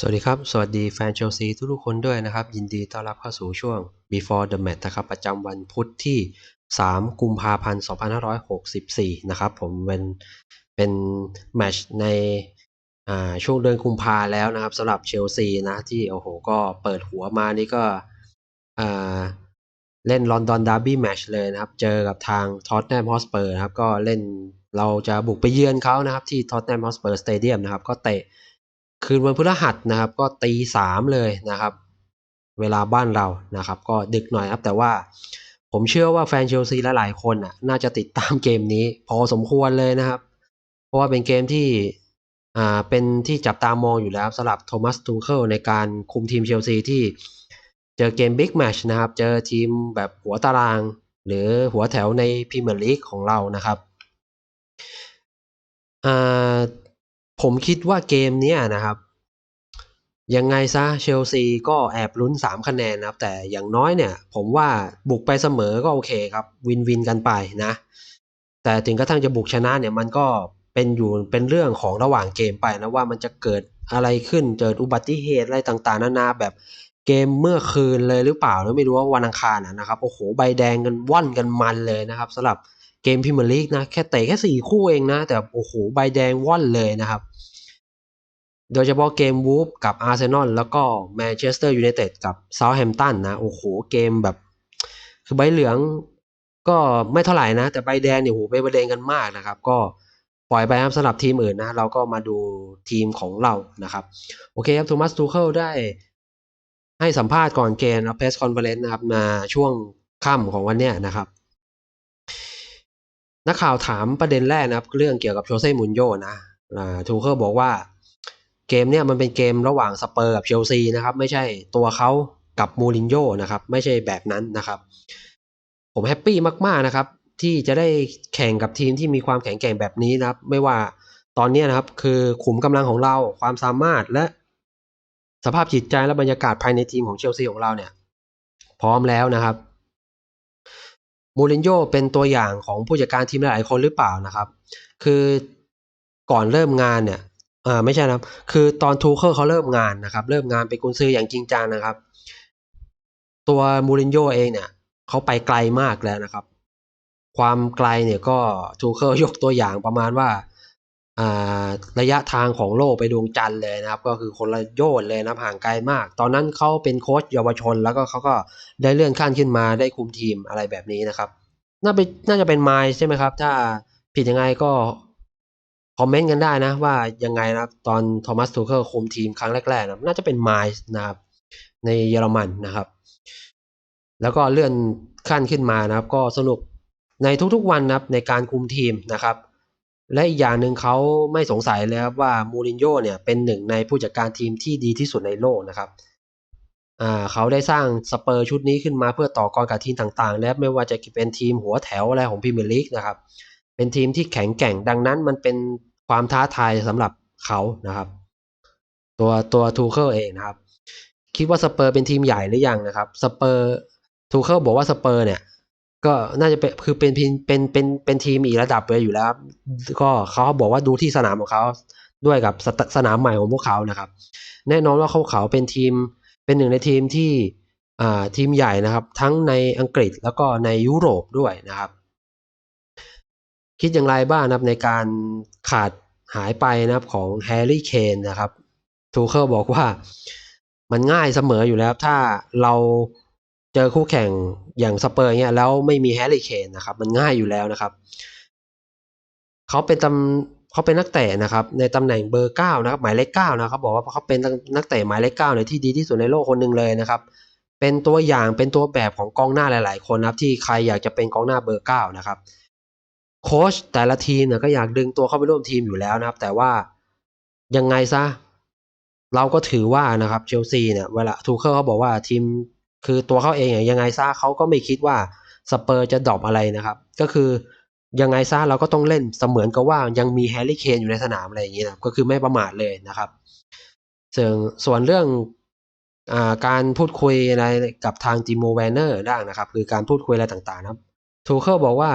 สวัสดีครับ สวัสดีแฟนเชลซีทุกๆคนด้วยนะครับ ยินดีต้อนรับเข้าสู่ช่วง Before the Match นะครับ ประจำวันพุธที่ 3 กุมภาพันธ์ 2564 นะครับ ผมเป็นเป็นแมชในช่วงเดือนกุมภาแล้วนะครับสำหรับเชลซีนะที่โอ้โห ก็เปิดหัวมานี่ก็เล่นลอนดอนดาร์บี้แมช์เลยนะครับ เจอกับทางท็อตแนมฮอสเปอร์นะครับ ก็เล่นเราจะบุกไปเยือนเขานะครับ ที่ท็อตแนมฮอสเปอร์สเตเดียมนะครับ ก็เตะ คืนวันพฤหัสนะครับ ก็ตีสามเลยนะครับ เวลาบ้านเรานะครับ ก็ดึกหน่อยครับแต่ว่าผมเชื่อว่าแฟนเชลซีหลายๆคนน่ะน่าจะติดตามเกมนี้ พอสมควรเลยนะครับ เพราะว่าเป็นเกมที่อ่าเป็นที่จับตามองอยู่แล้วสำหรับโทมัสทูเคิลในการคุมทีมเชลซีที่เจอเกมบิ๊กแมชนะครับ เจอทีมแบบหัวตาราง หรือหัวแถวในพรีเมียร์ลีกของเรานะครับอ่า ผมคิดว่าเกมนี้นะครับ ยังไงซะเชลซีก็แอบลุ้น 3 คะแนนนะครับ แต่อย่างน้อยเนี่ย ผมว่าบุกไปเสมอก็โอเคครับ วินวินกันไปนะ แต่ถึงกระทั่งจะบุกชนะเนี่ยมันก็เป็นอยู่เป็นเรื่องของระหว่างเกมไปนะว่ามันจะเกิดอะไรขึ้นเกิดอุบัติเหตุอะไรต่างๆนานาแบบเกมเมื่อคืนเลยหรือเปล่าไม่รู้ว่าวันอังคารนะครับโอ้โหใบแดงกันว่อนกันมันเลยนะครับสำหรับ เกมพรีเมียร์ลีกนะ แค่เตะแค่สี่คู่เองนะ แต่โอ้โหใบแดงว่อนเลยนะครับ โดยเฉพาะเกมวูฟกับอาร์เซนอลแล้วก็แมนเชสเตอร์ยูไนเต็ดกับเซาท์แฮมป์ตันนะ โอ้โหเกมแบบ คือใบเหลืองก็ไม่เท่าไหร่นะ แต่ใบแดงเนี่ยโอ้โหใบประเด็นกันมากนะครับ ก็ปล่อยไปครับสำหรับทีมอื่นนะ เราก็มาดูทีมของเรานะครับ โอเคครับโทมัสตูเคิลได้ให้สัมภาษณ์ก่อนเกมนะเพสคอนเฟอเรนซ์นะครับมาช่วงค่ำของวันเนี้ยนะครับ นักข่าวถามประเด็นแรกนะครับ เรื่องเกี่ยวกับโชเซ่มุนโยนะทูเคิลบอกว่าเกมเนี่ยมันเป็นเกมระหว่างสเปอร์กับเชลซีนะครับ ไม่ใช่ตัวเขากับมูรินโญ่นะครับ ไม่ใช่แบบนั้นนะครับ ผมแฮปปี้มากๆนะครับ ที่จะได้แข่งกับทีมที่มีความแข็งแกร่งแบบนี้นะครับ ไม่ว่าตอนนี้นะครับ คือขุมกำลังของเราความสามารถและสภาพจิตใจและบรรยากาศภายในทีมของเชลซีของเราเนี่ย พร้อมแล้วนะครับ มูรินโญ่เป็นตัวอย่างของผู้จัดการทีมหลายๆคนหรือเปล่านะครับ คือก่อนเริ่มงานเนี่ยอ่าไม่ใช่นะครับ คือตอนทูเคิลเขาเริ่มงานนะครับ เริ่มงานเป็นกุนซืออย่างจริงจังนะครับ ตัวมูรินโญ่เองเนี่ยเขาไปไกลมากแล้วนะครับ ความไกลเนี่ยก็ทูเคิลยกตัวอย่างประมาณว่า ระยะทางของโลกไปดวงจันทร์เลยนะครับ ก็คือคนละโยนเลยนะห่างไกลมาก ตอนนั้นเขาเป็นโค้ชเยาวชน แล้วก็เขาก็ได้เลื่อนขั้นขึ้นมาได้คุมทีมอะไรแบบนี้นะครับ น่าเป็นน่าจะเป็นไมล์ใช่ไหมครับ ถ้าผิดยังไงก็คอมเมนต์กันได้นะ ว่ายังไงนะตอนโทมัสทูเคิลคุมทีมครั้งแรกๆนะน่าจะเป็นไมล์นะครับ ในเยอรมันนะครับ แล้วก็เลื่อนขั้นขึ้นมานะครับ ก็สนุกในทุกๆวันนะครับในการคุมทีมนะครับ และอีกอย่างหนึ่งเขาไม่สงสัยเลยครับว่ามูรินโญ่เนี่ยเป็นหนึ่งในผู้จัดการทีมที่ดีที่สุดในโลกนะครับเขาได้สร้างสเปอร์ชุดนี้ขึ้นมาเพื่อต่อกรกับทีมต่างๆ และไม่ว่าจะเป็นทีมหัวแถวอะไรของพรีเมียร์ลีกนะครับ เป็นทีมที่แข็งแกร่งดังนั้นมันเป็นความท้าทายสำหรับเขานะครับ ตัวตัวทูเคิลเองนะครับ คิดว่าสเปอร์เป็นทีมใหญ่หรือยังนะครับสเปอร์ทูเคิลบอกว่าสเปอร์เนี่ย ก็น่าจะเป็นคือเป็นเป็นเป็นเป็นทีมอีกระดับเลยอยู่แล้ว ก็เขาบอกว่าดูที่สนามของเขาด้วยกับสสนามใหม่ของพวกเขานะครับ แน่นอนว่าเขาเขาเป็นทีมเป็นหนึ่งในทีมที่อ่าทีมใหญ่นะครับ ทั้งในอังกฤษแล้วก็ในยุโรปด้วยนะครับ คิดอย่างไรบ้างนะครับในการขาดหายไปนะครับของแฮร์รี่เคนนะครับทูเคิลบอกว่ามันง่ายเสมออยู่แล้ว ถ้าเรา เจอคู่แข่งอย่างสเปอร์เนี่ยแล้วไม่มีแฮร์รี่เคนนะครับ มันง่ายอยู่แล้วนะครับเขาเป็นตำเขาเป็นนักเตะนะครับ ในตำแหน่งเบอร์เก้านะครับหมายเลขเก้านะครับบอกว่าเขาเป็นนักเตะหมายเลขเก้าในที่ดีที่สุดในโลกคนหนึ่งเลยนะครับ เป็นตัวอย่างเป็นตัวแบบของกองหน้าหลาย ๆ คนนะครับ ที่ใครอยากจะเป็นกองหน้าเบอร์เก้านะครับโค้ชแต่ละทีมเนี่ยก็อยากดึงตัวเข้าไปร่วมทีมอยู่แล้วนะครับ แต่ว่ายังไงซะเราก็ถือว่านะครับเชลซีเนี่ยเวลาทูเคิลเขาบอกว่าทีม คือตัวเขาเองอย่างยังไงซะเขาก็ไม่คิดว่าสเปอร์จะดรอปอะไรนะครับ ก็คือยังไงซะเราก็ต้องเล่นเสมือนกับว่ายังมีแฮร์รี่เคนอยู่ในสนามอะไรอย่างนี้ยนะก็คือไม่ประมาทเลยนะครับส่วนส่วนเรื่องอการพูดคุยอะไรกับทางจิโมแวนเนอร์ได้นะครับ คือการพูดคุยอะไรต่างๆนะครับทูเคิลบอกว่า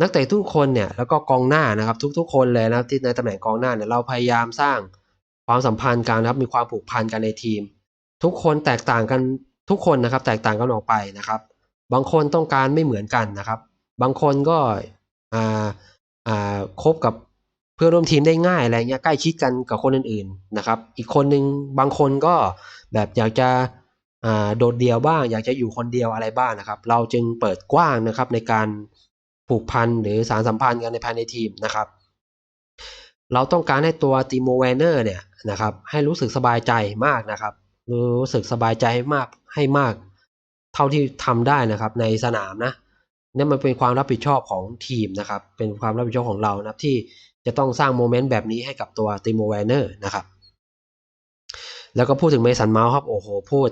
นักเตะทุกคนเนี่ยแล้วก็กองหน้านะครับ ทุกๆ คนเลยนะที่ในตำแหน่งกองหน้าเนี่ยเราพยายามสร้างความสัมพันธ์กันนะครับมีความผูกพันกันในทีม ทุกคนแตกต่างกัน ทุกคนนะครับแตกต่างกันออกไปนะครับ บางคนต้องการไม่เหมือนกันนะครับ บางคนก็อ่าอ่าคบกับเพื่อนร่วมทีมได้ง่ายอะไรเงี้ยใกล้ชิดกันกับคนอื่นๆนะครับ อีกคนนึงบางคนก็แบบอยากจะอ่าโดดเดี่ยวบ้าง อยากจะอยู่คนเดียวอะไรบ้างนะครับ เราจึงเปิดกว้างนะครับในการผูกพันหรือสารสัมพันธ์กันในภายในทีมนะครับ เราต้องการให้ตัวติโมเวนเนอร์เนี่ยนะครับให้รู้สึกสบายใจมากนะครับ รู้สึกสบายใจให้มากให้มาก เท่าที่ทำได้นะครับในสนามนะนี่มันเป็นความรับผิดชอบของทีมนะครับ เป็นความรับผิดชอบของเรานะครับที่จะต้องสร้างโมเมนต์แบบนี้ให้กับตัวติโมเวนเนอร์นะครับ แล้วก็พูดถึงเมสันเมาส์ครับ โอ้โห พูด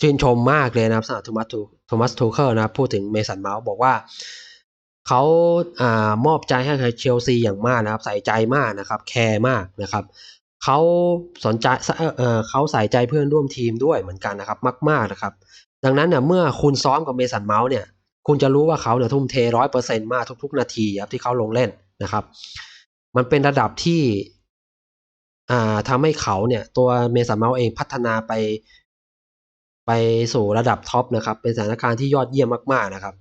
ชื่นชมมากเลยนะครับสำหรับโทมัสโทมัสทูเคิลนะพูดถึงเมสันเมาส์บอกว่าเขาอามอบใจให้เชลซีอย่างมากนะครับ ใส่ใจมากนะครับ แคร์มากนะครับ เขาสนใจเออเขาใส่ใจเพื่อนร่วมทีมด้วยเหมือนกันนะครับ มาก ๆนะครับ ดังนั้นเนี่ยเมื่อคุณซ้อมกับเมสันเมาส์เนี่ย คุณจะรู้ว่าเขาเนี่ยทุ่มเทร้อยเปอร์เซ็นมากทุก ๆ นาทีครับที่เขาลงเล่นนะครับ มันเป็นระดับที่อ่าทำให้เขาเนี่ยตัวเมสันเมาส์เองพัฒนาไป ไปสู่ระดับท็อปนะครับ เป็นสถานการณ์ที่ยอดเยี่ยมมาก ๆนะครับ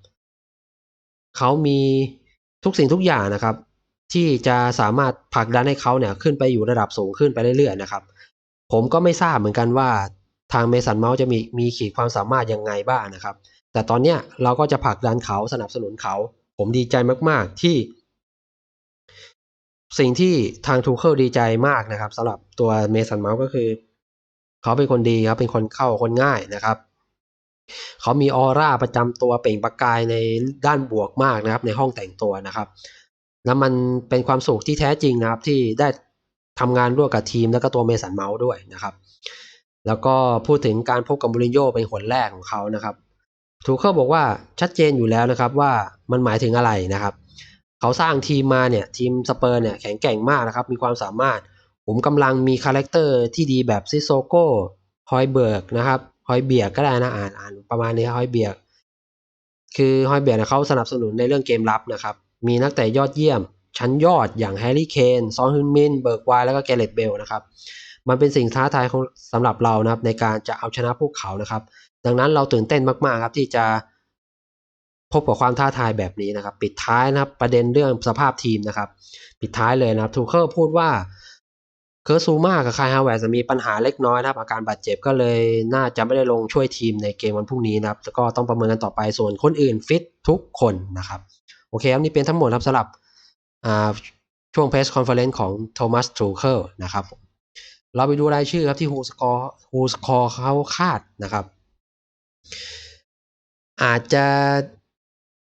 เขามีทุกสิ่งทุกอย่างนะครับ ที่จะสามารถผลักดันให้เขาเนี่ยขึ้นไปอยู่ระดับสูงขึ้นไปเรื่อยๆนะครับ ผมก็ไม่ทราบเหมือนกันว่าทางเมสันเมาส์จะมีมีขีดความสามารถยังไงบ้างนะครับ แต่ตอนเนี้ยเราก็จะผลักดันเขาสนับสนุนเขา ผมดีใจมากๆที่ สิ่งที่ทางทูเคิลดีใจมากนะครับสำหรับตัวเมสันเมาส์ก็คือ เขาเป็นคนดีครับเป็นคนเข้าคนง่ายนะครับเขามีออร่าประจำตัวเปล่งประกายในด้านบวกมากนะครับ ในห้องแต่งตัวนะครับ แล้วมันเป็นความสุขที่แท้จริงนะครับ ที่ได้ทำงานร่วมกับทีมแล้วก็ตัวเมสันเมาส์ด้วยนะครับ แล้วก็พูดถึงการพบกับมูรินโญ่เป็นคนแรกของเขานะครับทูเคิลบอกว่าชัดเจนอยู่แล้วนะครับว่ามันหมายถึงอะไรนะครับ เขาสร้างทีมมาเนี่ยทีมสเปอร์เนี่ยแข็งแกร่งมากนะครับ มีความสามารถผมกำลังมีคาแรคเตอร์ที่ดีแบบซิโซโก้ฮอยเบิร์กนะครับฮอยเบียกก็ได้นะอ่านอ่านประมาณนี้ฮอยเบียกคือฮอยเบียกเขาสนับสนุนในเรื่องเกมรับนะครับ มีนักเตะยอดเยี่ยม ชั้นยอดอย่างแฮร์รี่เคนซอนฮึนมิน เบิร์กไวแล้วก็เกเรตเบลนะครับมันเป็นสิ่งท้าทายของสำหรับเรานะครับในการจะเอาชนะพวกเขานะครับ ดังนั้นเราตื่นเต้นมากๆครับที่จะพบกับความท้าทายแบบนี้นะครับ ปิดท้ายนะครับประเด็นเรื่องสภาพทีมนะครับ ปิดท้ายเลยนะครับทูเคิลพูดว่าเคิร์ซูมากับคายฮาวเวร์จะมีปัญหาเล็กน้อยนะครับอาการบาดเจ็บก็เลยน่าจะไม่ได้ลงช่วยทีมในเกมวันพรุ่งนี้นะครับแล้วก็ต้องประเมินกันต่อไปส่วนคนอื่นฟิตทุกคนนะครับ โอเคครับนี่เป็นทั้งหมดครับสำหรับช่วงเพสคอนเฟอเรนซ์ของโทมัสทรูเคิลนะครับ เราไปดูรายชื่อครับที่ฮูสกอร์ฮูสกอร์เขาคาดนะครับ อาจจะ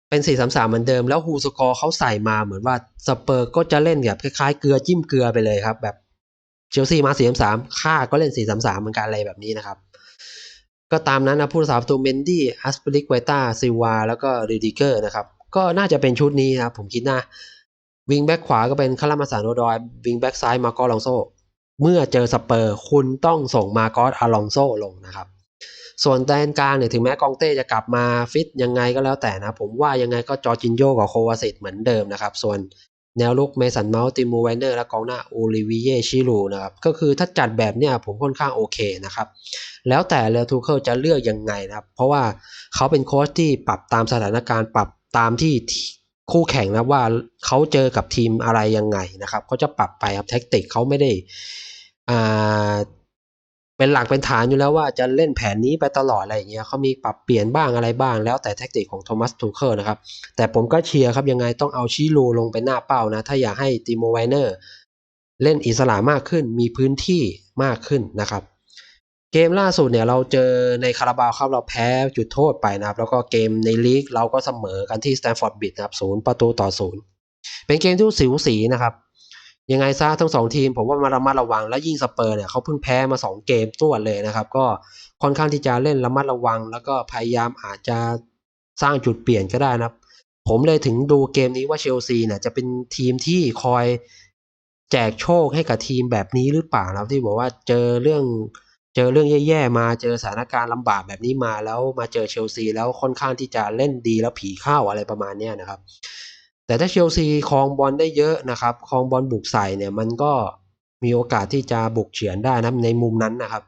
เป็น 4-3-3 เหมือนเดิม แล้วฮูสกอร์เขาใส่มาเหมือนว่าสเปอร์ก็จะเล่นแบบคล้ายๆ เกลือจิ้มเกลือไปเลยครับแบบเชลซีมา 4-3-3ค่าก็เล่น 4-3-3 เหมือนกันอะไรแบบนี้นะครับ ก็ตามนั้นนะผู้รักษาประตูเมนดี้อัสเปริกไวต้าซิวาแล้วก็รีดิเกอร์นะครับ ก็น่าจะเป็นชุดนี้ครับผมคิดนะวิงแบ็กขวาก็เป็นคารามาสานโดอยวิงแบ็กซ้ายมาโกลองโซ เมื่อเจอสเปอร์คุณต้องส่งมาโกออลองโซลงนะครับส่วนแดนกลางเนี่ยถึงแม้กองเต้จะกลับมาฟิตยังไงก็แล้วแต่นะ ผมว่ายังไงก็จอจินโยกับโควาเซตเหมือนเดิมนะครับ ส่วนแนวลุกเมสันเมาส์ติมูไวเนอร์และกองหน้าโอลิวิเยชิลูนะครับ ก็คือถ้าจัดแบบเนี้ยผมค่อนข้างโอเคนะครับ แล้วแต่เลทูเคิลจะเลือกยังไงนะครับ เพราะว่าเขาเป็นโค้ชที่ปรับตามสถานการณ์ปรับ ตามที่คู่แข่งนะว่าเขาเจอกับทีมอะไรยังไงนะครับเขาจะปรับไปครับแท็กติกเขาไม่ได้อ่าเป็นหลักเป็นฐานอยู่แล้วว่าจะเล่นแผนนี้ไปตลอดอะไรอย่างเงี้ยเขามีปรับเปลี่ยนบ้างอะไรบ้างแล้วแต่แท็กติกของโทมัสทูเคิลนะครับ แต่ผมก็เชียร์ครับยังไงต้องเอาชิโรลงไปหน้าเป้านะ ถ้าอยากให้ติโมไวเนอร์เล่นอิสระมากขึ้นมีพื้นที่มากขึ้นนะครับ เกมล่าสุดเนี่ยเราเจอในคาราบาวครับเราแพ้จุดโทษไปนะครับ แล้วก็เกมในลีกเราก็เสมอกันที่สแตนฟอร์ดบิดนะครับศูนย์ประตูต่อศูนย์เป็นเกมที่สิวสีนะครับ ยังไงซะทั้งสองทีม ผมว่ามาระมัดระวังและยิ่งสเปอร์เนี่ยเขาเพิ่งแพ้มา 2 เกมตัวเลยนะครับ ก็ค่อนข้างที่จะเล่นระมัดระวัง แล้วก็พยายามอาจจะสร้างจุดเปลี่ยนก็ได้นะครับ ผมเลยถึงดูเกมนี้ว่าเชลซีเนี่ยจะเป็นทีมที่คอยแจกโชคให้กับทีมแบบนี้หรือเปล่านะที่บอกว่าเจอเรื่อง เจอเรื่องแย่ๆมาเจอสถานการณ์ลำบากแบบนี้มาแล้วมาเจอเชลซีแล้วค่อนข้างที่จะเล่นดีแล้วผีเข้าอะไรประมาณนี้นะครับ แต่ถ้าเชลซีครองบอลได้เยอะนะครับครองบอลบุกใส่เนี่ยมันก็มีโอกาสที่จะบุกเฉือนได้นะในมุมนั้นนะครับ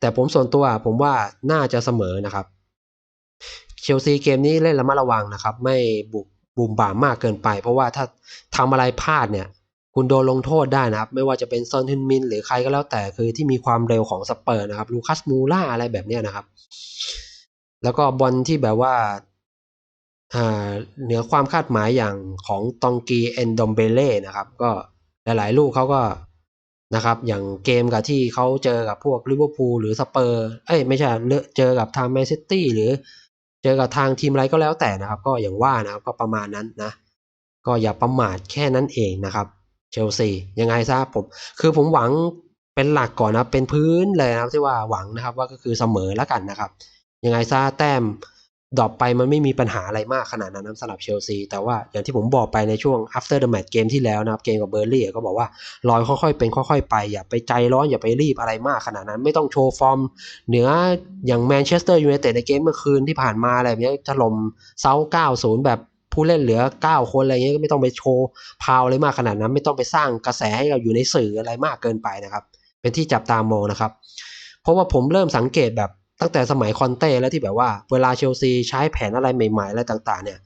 แต่ผมส่วนตัวผมว่าน่าจะเสมอนะครับเชลซีเกมนี้เล่นระมัดระวังนะครับ ไม่บุกบุ่มบ่ามมากเกินไป เพราะว่าถ้าทำอะไรพลาดเนี่ย คุณโดนลงโทษได้นะครับ ไม่ว่าจะเป็นซอนทึนมินหรือใครก็แล้วแต่คือที่มีความเร็วของสเปอร์นะครับลูคัสมูล่าอะไรแบบนี้นะครับ แล้วก็บอลที่แบบว่าเหนือความคาดหมายอย่างของตองกีเอนดอมเบเล่นะครับ ก็หลายๆ ลูกเขาก็นะครับ อย่างเกมกับที่เขาเจอกับพวกลิเวอร์พูลหรือสเปอร์เอ้ยไม่ใช่เจอกับทางแมนซิตี้หรือเจอกับทางทีมอะไรก็แล้วแต่นะครับ ก็อย่างว่านะครับก็ประมาณนั้นนะ ก็อย่าประมาทแค่นั้นเองนะครับ เชลซียังไงซะผม คือผมหวังเป็นหลักก่อนนะเป็นพื้นเลยนะครับที่ว่าหวังนะครับว่าก็คือเสมอแล้วกันนะครับ ยังไงซะแต้มดรอปไปมันไม่มีปัญหาอะไรมากขนาดนั้นสำหรับเชลซีแต่ว่าอย่างที่ผมบอกไปในช่วง after the match เกมที่แล้วนะครับ เกมกับเบอร์ลี่ก็บอกว่าลอยค่อยๆเป็นค่อยๆไป อย่าไปใจร้อนอย่าไปรีบอะไรมากขนาดนั้น ไม่ต้องโชว์ฟอร์ม เหนืออย่างแมนเชสเตอร์ยูไนเต็ดในเกมเมื่อคืนที่ผ่านมาอะไรแบบนี้ถล่มเซาเก้าศูนย์แบบ ผู้เล่นเหลือ 9 คนอะไรเงี้ยก็ไม่ต้องไปโชว์พาวอะไรมากขนาดนั้น ไม่ต้องไปสร้างกระแสให้เราอยู่ในสื่ออะไรมากเกินไปนะครับ เป็นที่จับตามองนะครับ เพราะว่าผมเริ่มสังเกตแบบตั้งแต่สมัยคอนเต้แล้วที่แบบว่า เวลาเชลซีใช้แผนอะไรใหม่ๆอะไรต่างๆ เนี่ย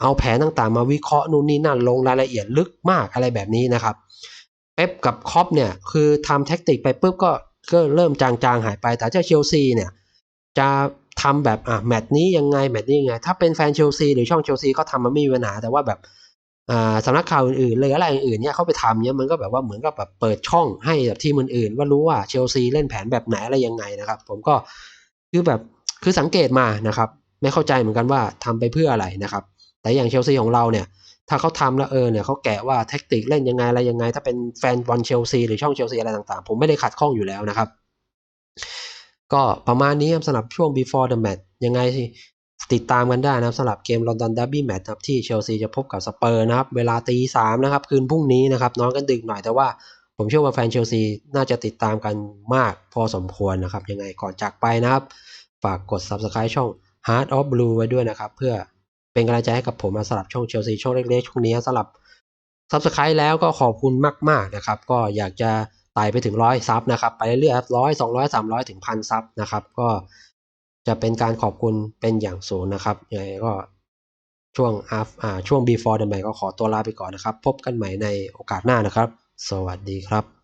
เอาแผนต่างๆ มาวิเคราะห์นู่นนี่นั่นลงรายละเอียดลึกมากอะไรแบบนี้นะครับเป๊ปกับคอปเนี่ยคือทำแท็กติกไปปุ๊บก็ก็เริ่มจางๆหายไปแต่เจ้าเชลซีเนี่ยจะ ทำแบบอะแมตช์นี้ยังไงแมตช์นี้ยังไง ถ้าเป็นแฟนเชลซีหรือช่องเชลซีเขาทำมันไม่มีปัญหาแต่ว่าแบบอ่าสำนักข่าวอื่นๆเลยอะไรอื่นๆเนี่ยเขาไปทำเนี่ยมันก็แบบว่าเหมือนกับแบบเปิดช่องให้แบบทีมอื่นๆว่ารู้ว่าเชลซีเล่นแผนแบบไหนอะไรยังไงนะครับ ผมก็คือแบบคือสังเกตมานะครับ ไม่เข้าใจเหมือนกันว่าทำไปเพื่ออะไรนะครับ แต่อย่างเชลซีของเราเนี่ย ถ้าเขาทำแล้วเออเนี่ยเขาแกะว่าแท็กติกเล่นยังไงอะไรยังไง ถ้าเป็นแฟนบอลเชลซีหรือช่องเชลซีอะไรต่างๆ ผมไม่ได้ขัดข้องอยู่แล้วนะครับ ก็ประมาณนี้สำหรับช่วง before the match ยังไงติดตามกันได้นะครับสำหรับเกมลอนดอนดับบี้แมตช์ครับที่เชลซีจะพบกับสเปอร์นะครับ เวลาตีสามนะครับ คืนพรุ่งนี้นะครับน้อนกันดึกหน่อยแต่ว่าผมเชื่อว่าแฟนเชลซีน่าจะติดตามกันมากพอสมควรนะครับ ยังไงก่อนจากไปนะครับ ฝากกด subscribe ช่อง Heart of Blue ไว้ด้วยนะครับ เพื่อเป็นกำลังใจให้กับผมมาสำหรับช่องเชลซีช่องเล็กๆช่วงนี้สำหรับ subscribe แล้วก็ขอบคุณมาก ๆนะครับ ก็อยากจะ ไต่ไปถึงร้อยซับนะครับ ไปเรื่อยๆร้อยสองร้อยสามร้อยถึงพันซับนะครับ ก็จะเป็นการขอบคุณเป็นอย่างสูงนะครับยังไงก็ช่วง af อ่าช่วง before the match ก็ขอตัวลาไปก่อนนะครับ พบกันใหม่ในโอกาสหน้านะครับ สวัสดีครับ